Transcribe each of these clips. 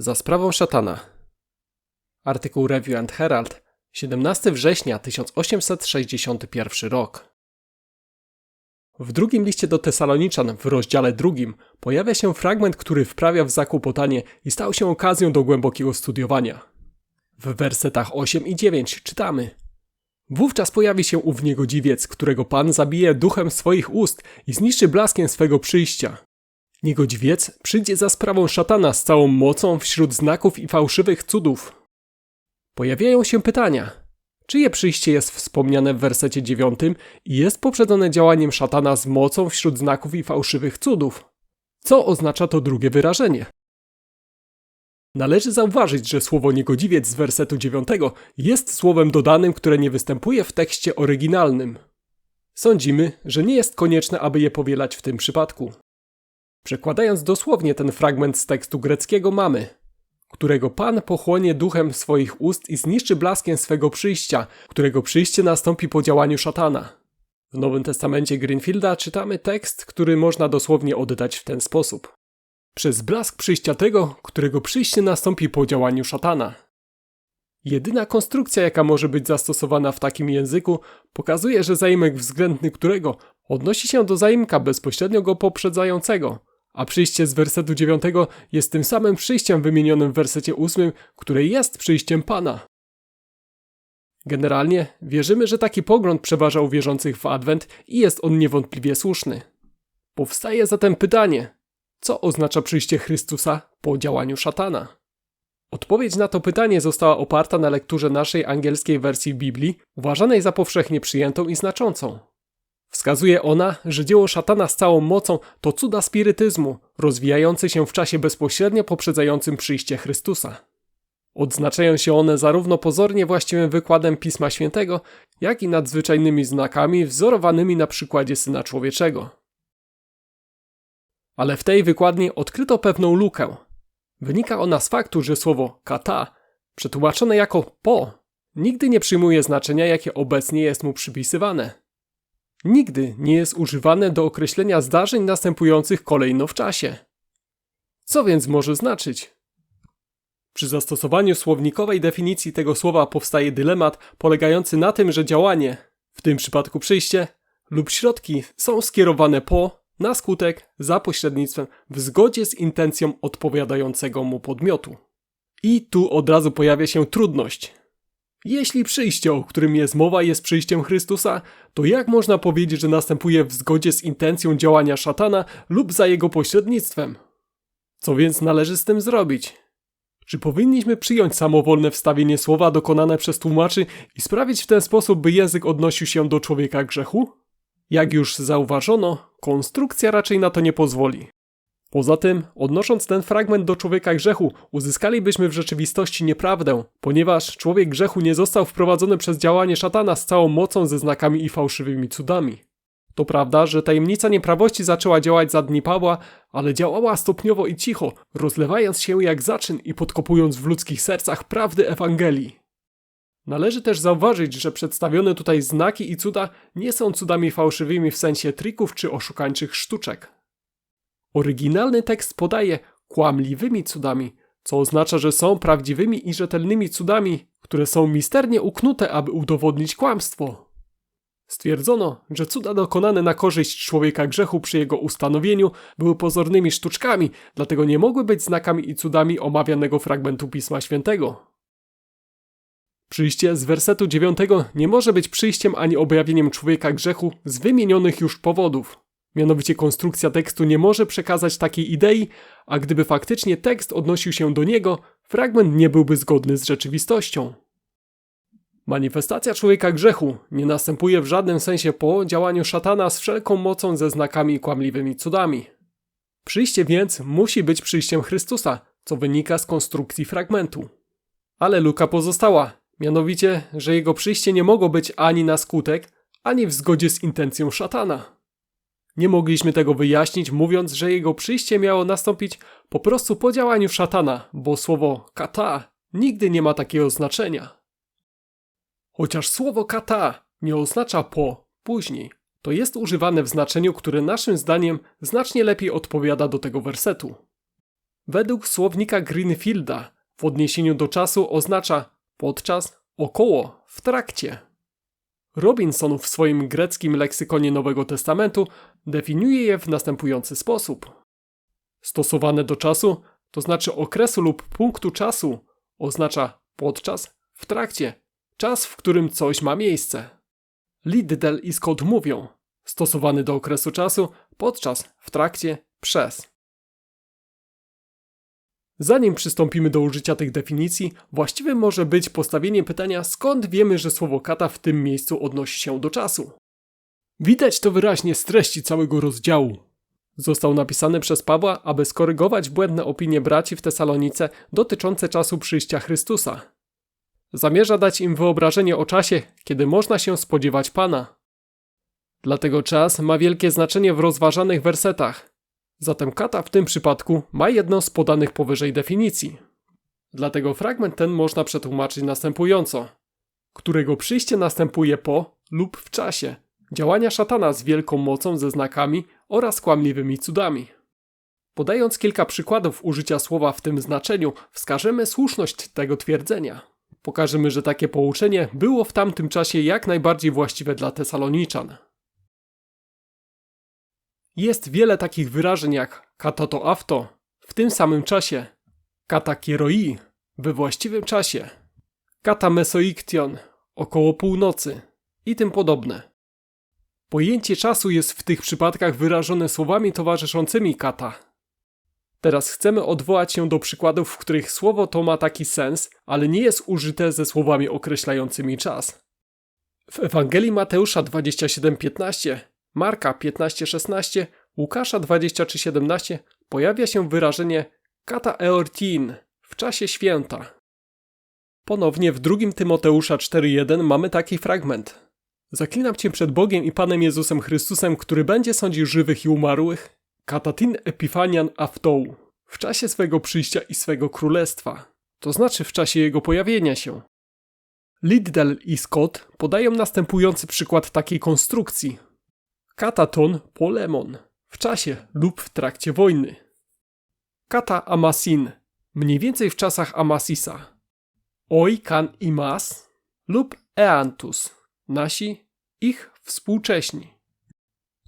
Za sprawą szatana. Artykuł Review and Herald, 17 września 1861 rok. W drugim liście do Tesaloniczan, w rozdziale drugim, pojawia się fragment, który wprawia w zakłopotanie i stał się okazją do głębokiego studiowania. W wersetach 8 i 9 czytamy: Wówczas pojawi się ów niegodziwiec, którego Pan zabije duchem swoich ust i zniszczy blaskiem swego przyjścia. Niegodziwiec przyjdzie za sprawą szatana z całą mocą wśród znaków i fałszywych cudów. Pojawiają się pytania. Czyje przyjście jest wspomniane w wersecie 9 i jest poprzedzone działaniem szatana z mocą wśród znaków i fałszywych cudów? Co oznacza to drugie wyrażenie? Należy zauważyć, że słowo niegodziwiec z wersetu 9 jest słowem dodanym, które nie występuje w tekście oryginalnym. Sądzimy, że nie jest konieczne, aby je powielać w tym przypadku. Przekładając dosłownie ten fragment z tekstu greckiego mamy którego Pan pochłonie duchem swoich ust i zniszczy blaskiem swego przyjścia, którego przyjście nastąpi po działaniu szatana. W Nowym Testamencie Greenfielda czytamy tekst, który można dosłownie oddać w ten sposób. Przez blask przyjścia tego, którego przyjście nastąpi po działaniu szatana. Jedyna konstrukcja, jaka może być zastosowana w takim języku, pokazuje, że zaimek względny którego odnosi się do zaimka bezpośrednio go poprzedzającego – a przyjście z wersetu 9 jest tym samym przyjściem wymienionym w wersecie 8, które jest przyjściem Pana. Generalnie wierzymy, że taki pogląd przeważa u wierzących w Adwent i jest on niewątpliwie słuszny. Powstaje zatem pytanie, co oznacza przyjście Chrystusa po działaniu szatana? Odpowiedź na to pytanie została oparta na lekturze naszej angielskiej wersji Biblii, uważanej za powszechnie przyjętą i znaczącą. Wskazuje ona, że dzieło szatana z całą mocą to cuda spirytyzmu, rozwijające się w czasie bezpośrednio poprzedzającym przyjście Chrystusa. Odznaczają się one zarówno pozornie właściwym wykładem Pisma Świętego, jak i nadzwyczajnymi znakami wzorowanymi na przykładzie Syna Człowieczego. Ale w tej wykładni odkryto pewną lukę. Wynika ona z faktu, że słowo kata, przetłumaczone jako po, nigdy nie przyjmuje znaczenia, jakie obecnie jest mu przypisywane nigdy nie jest używane do określenia zdarzeń następujących kolejno w czasie. Co więc może znaczyć? Przy zastosowaniu słownikowej definicji tego słowa powstaje dylemat polegający na tym, że działanie, w tym przypadku przyjście, lub środki są skierowane po, na skutek, za pośrednictwem, w zgodzie z intencją odpowiadającego mu podmiotu. I tu od razu pojawia się trudność, jeśli przyjście, o którym jest mowa, jest przyjściem Chrystusa, to jak można powiedzieć, że następuje w zgodzie z intencją działania szatana lub za jego pośrednictwem? Co więc należy z tym zrobić? Czy powinniśmy przyjąć samowolne wstawienie słowa dokonane przez tłumaczy i sprawić w ten sposób, by język odnosił się do człowieka grzechu? Jak już zauważono, konstrukcja raczej na to nie pozwoli. Poza tym, odnosząc ten fragment do człowieka grzechu, uzyskalibyśmy w rzeczywistości nieprawdę, ponieważ człowiek grzechu nie został wprowadzony przez działanie szatana z całą mocą ze znakami i fałszywymi cudami. To prawda, że tajemnica nieprawości zaczęła działać za dni Pawła, ale działała stopniowo i cicho, rozlewając się jak zaczyn i podkopując w ludzkich sercach prawdy Ewangelii. Należy też zauważyć, że przedstawione tutaj znaki i cuda nie są cudami fałszywymi w sensie trików czy oszukańczych sztuczek. Oryginalny tekst podaje kłamliwymi cudami, co oznacza, że są prawdziwymi i rzetelnymi cudami, które są misternie uknute, aby udowodnić kłamstwo. Stwierdzono, że cuda dokonane na korzyść człowieka grzechu przy jego ustanowieniu były pozornymi sztuczkami, dlatego nie mogły być znakami i cudami omawianego fragmentu Pisma Świętego. Przyjście z wersetu 9 nie może być przyjściem ani objawieniem człowieka grzechu z wymienionych już powodów. Mianowicie konstrukcja tekstu nie może przekazać takiej idei, a gdyby faktycznie tekst odnosił się do niego, fragment nie byłby zgodny z rzeczywistością. Manifestacja człowieka grzechu nie następuje w żadnym sensie po działaniu szatana z wszelką mocą ze znakami i kłamliwymi cudami. Przyjście więc musi być przyjściem Chrystusa, co wynika z konstrukcji fragmentu. Ale luka pozostała, mianowicie, że jego przyjście nie mogło być ani na skutek, ani w zgodzie z intencją szatana. Nie mogliśmy tego wyjaśnić, mówiąc, że jego przyjście miało nastąpić po prostu po działaniu szatana, bo słowo kata nigdy nie ma takiego znaczenia. Chociaż słowo kata nie oznacza po, później, to jest używane w znaczeniu, które naszym zdaniem znacznie lepiej odpowiada do tego wersetu. Według słownika Greenfielda w odniesieniu do czasu oznacza podczas, około, w trakcie. Robinson w swoim greckim leksykonie Nowego Testamentu definiuje je w następujący sposób. Stosowane do czasu, to znaczy okresu lub punktu czasu, oznacza podczas, w trakcie, czas, w którym coś ma miejsce. Liddell i Scott mówią, stosowany do okresu czasu, podczas, w trakcie, przez. Zanim przystąpimy do użycia tych definicji, właściwym może być postawienie pytania, skąd wiemy, że słowo kata w tym miejscu odnosi się do czasu. Widać to wyraźnie z treści całego rozdziału. Został napisany przez Pawła, aby skorygować błędne opinie braci w Tesalonice dotyczące czasu przyjścia Chrystusa. Zamierza dać im wyobrażenie o czasie, kiedy można się spodziewać Pana. Dlatego czas ma wielkie znaczenie w rozważanych wersetach. Zatem kata w tym przypadku ma jedną z podanych powyżej definicji. Dlatego fragment ten można przetłumaczyć następująco: którego przyjście następuje po lub w czasie działania szatana z wielką mocą ze znakami oraz kłamliwymi cudami. Podając kilka przykładów użycia słowa w tym znaczeniu, wskażemy słuszność tego twierdzenia. Pokażemy, że takie pouczenie było w tamtym czasie jak najbardziej właściwe dla Tesaloniczan. Jest wiele takich wyrażeń jak katato afto w tym samym czasie, kata kieroi we właściwym czasie, kata mesoiktion około północy i tym podobne. Pojęcie czasu jest w tych przypadkach wyrażone słowami towarzyszącymi kata. Teraz chcemy odwołać się do przykładów, w których słowo to ma taki sens, ale nie jest użyte ze słowami określającymi czas. W Ewangelii Mateusza 27:15 Marka 15:16, Łukasza 23:17 pojawia się wyrażenie kata eortin w czasie święta. Ponownie w 2 Tymoteusza 4:1 mamy taki fragment. Zaklinam cię przed Bogiem i Panem Jezusem Chrystusem, który będzie sądził żywych i umarłych, katatin epifanian aftou, w czasie swego przyjścia i swego królestwa, to znaczy w czasie jego pojawienia się. Liddell i Scott podają następujący przykład takiej konstrukcji, Kataton polemon w czasie lub w trakcie wojny. Kata Amasin mniej więcej w czasach Amasisa. Oi kan imas lub eantus nasi, ich współcześni.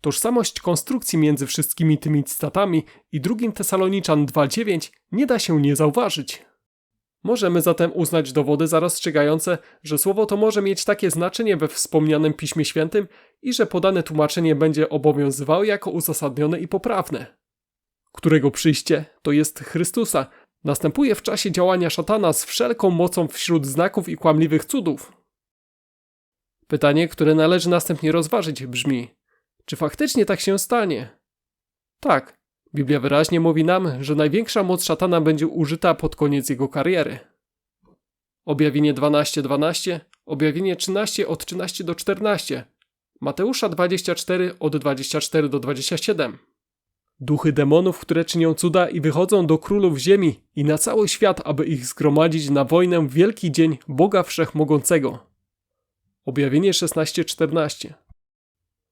Tożsamość konstrukcji między wszystkimi tymi cytatami i drugim Tesaloniczan 2.9 nie da się nie zauważyć. Możemy zatem uznać dowody za rozstrzygające, że słowo to może mieć takie znaczenie we wspomnianym Piśmie Świętym i że podane tłumaczenie będzie obowiązywało jako uzasadnione i poprawne. Którego przyjście, to jest Chrystusa, następuje w czasie działania szatana z wszelką mocą wśród znaków i kłamliwych cudów. Pytanie, które należy następnie rozważyć, brzmi: czy faktycznie tak się stanie? Tak, Biblia wyraźnie mówi nam, że największa moc szatana będzie użyta pod koniec jego kariery. Objawienie 12:12, 12, objawienie 13 od 13 do 14, Mateusza 24 od 24 do 27. Duchy demonów, które czynią cuda i wychodzą do królów ziemi i na cały świat, aby ich zgromadzić na wojnę w wielki dzień Boga Wszechmogącego. Objawienie 16:14.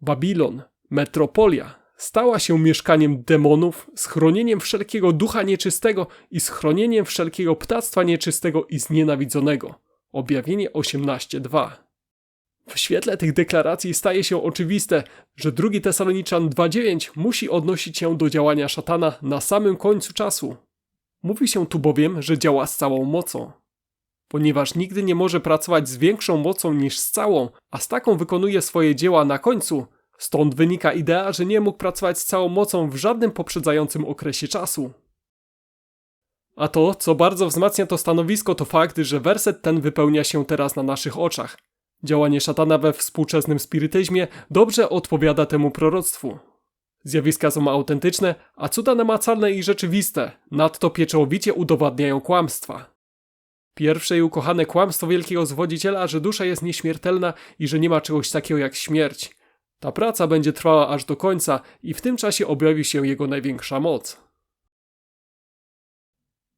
Babilon, metropolia, stała się mieszkaniem demonów, schronieniem wszelkiego ducha nieczystego i schronieniem wszelkiego ptactwa nieczystego i znienawidzonego. Objawienie 18:2. W świetle tych deklaracji staje się oczywiste, że drugi Tesaloniczan 2:9 musi odnosić się do działania szatana na samym końcu czasu. Mówi się tu bowiem, że działa z całą mocą. Ponieważ nigdy nie może pracować z większą mocą niż z całą, a z taką wykonuje swoje dzieła na końcu, Stąd wynika idea, że nie mógł pracować z całą mocą w żadnym poprzedzającym okresie czasu. A to, co bardzo wzmacnia to stanowisko, to fakt, że werset ten wypełnia się teraz na naszych oczach. Działanie szatana we współczesnym spirytyzmie dobrze odpowiada temu proroctwu. Zjawiska są autentyczne, a cuda namacalne i rzeczywiste, nadto pieczołowicie udowadniają kłamstwa. Pierwsze i ukochane kłamstwo wielkiego zwodziciela, że dusza jest nieśmiertelna i że nie ma czegoś takiego jak śmierć. Ta praca będzie trwała aż do końca i w tym czasie objawi się jego największa moc.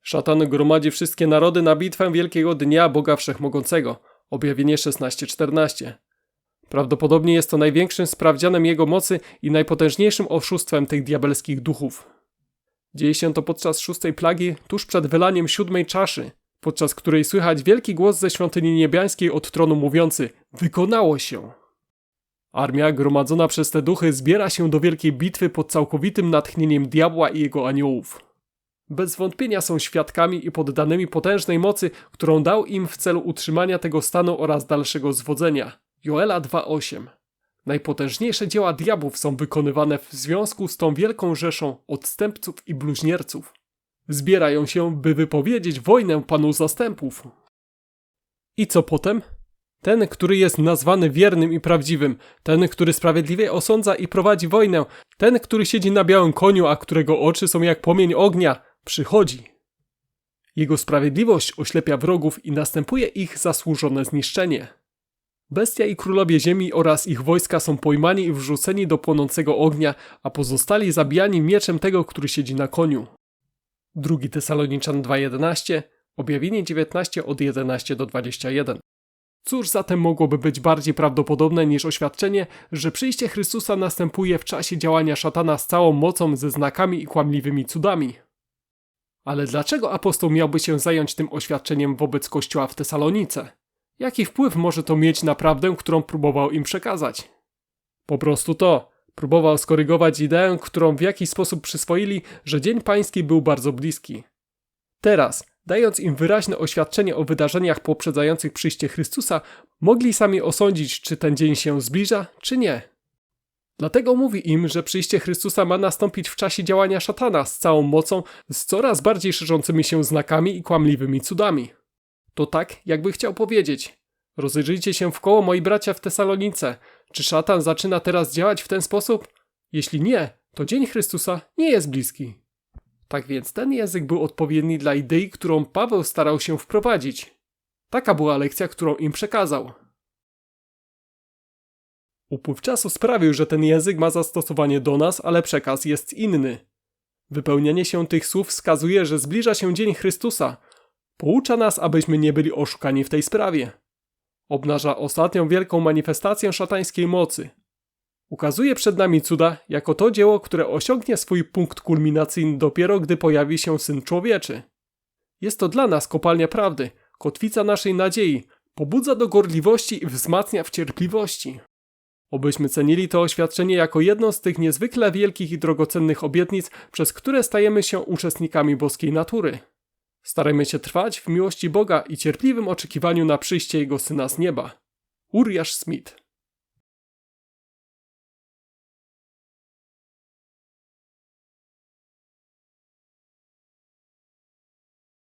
Szatan gromadzi wszystkie narody na bitwę wielkiego dnia Boga Wszechmogącego. Objawienie 16:14. Prawdopodobnie jest to największym sprawdzianem jego mocy i najpotężniejszym oszustwem tych diabelskich duchów. Dzieje się to podczas szóstej plagi, tuż przed wylaniem siódmej czaszy, podczas której słychać wielki głos ze świątyni niebiańskiej od tronu mówiący: Wykonało się! Armia gromadzona przez te duchy zbiera się do wielkiej bitwy pod całkowitym natchnieniem diabła i jego aniołów. Bez wątpienia są świadkami i poddanymi potężnej mocy, którą dał im w celu utrzymania tego stanu oraz dalszego zwodzenia. Joela 2:8. Najpotężniejsze dzieła diabłów są wykonywane w związku z tą wielką rzeszą odstępców i bluźnierców. Zbierają się, by wypowiedzieć wojnę panu zastępów. I co potem? Ten, który jest nazwany wiernym i prawdziwym, ten, który sprawiedliwie osądza i prowadzi wojnę, ten, który siedzi na białym koniu, a którego oczy są jak płomień ognia, przychodzi. Jego sprawiedliwość oślepia wrogów i następuje ich zasłużone zniszczenie. Bestia i królowie ziemi oraz ich wojska są pojmani i wrzuceni do płonącego ognia, a pozostali zabijani mieczem tego, który siedzi na koniu. Drugi Tesaloniczan 2.11, objawienie 19 od 11 do 21. Cóż zatem mogłoby być bardziej prawdopodobne niż oświadczenie, że przyjście Chrystusa następuje w czasie działania szatana z całą mocą, ze znakami i kłamliwymi cudami? Ale dlaczego apostoł miałby się zająć tym oświadczeniem wobec kościoła w Tesalonice? Jaki wpływ może to mieć na prawdę, którą próbował im przekazać? Po prostu to. Próbował skorygować ideę, którą w jakiś sposób przyswoili, że Dzień Pański był bardzo bliski. Teraz, dając im wyraźne oświadczenie o wydarzeniach poprzedzających przyjście Chrystusa, mogli sami osądzić, czy ten dzień się zbliża, czy nie. Dlatego mówi im, że przyjście Chrystusa ma nastąpić w czasie działania szatana z całą mocą, z coraz bardziej szerzącymi się znakami i kłamliwymi cudami. To tak, jakby chciał powiedzieć: Rozejrzyjcie się w koło, moi bracia w Tesalonice. Czy szatan zaczyna teraz działać w ten sposób? Jeśli nie, to dzień Chrystusa nie jest bliski. Tak więc ten język był odpowiedni dla idei, którą Paweł starał się wprowadzić. Taka była lekcja, którą im przekazał. Upływ czasu sprawił, że ten język ma zastosowanie do nas, ale przekaz jest inny. Wypełnianie się tych słów wskazuje, że zbliża się dzień Chrystusa. Poucza nas, abyśmy nie byli oszukani w tej sprawie. Obnaża ostatnią wielką manifestację szatańskiej mocy. Ukazuje przed nami cuda jako to dzieło, które osiągnie swój punkt kulminacyjny dopiero gdy pojawi się Syn Człowieczy. Jest to dla nas kopalnia prawdy, kotwica naszej nadziei, pobudza do gorliwości i wzmacnia w cierpliwości. Obyśmy cenili to oświadczenie jako jedno z tych niezwykle wielkich i drogocennych obietnic, przez które stajemy się uczestnikami boskiej natury. Starajmy się trwać w miłości Boga i cierpliwym oczekiwaniu na przyjście Jego Syna z nieba. Uriah Smith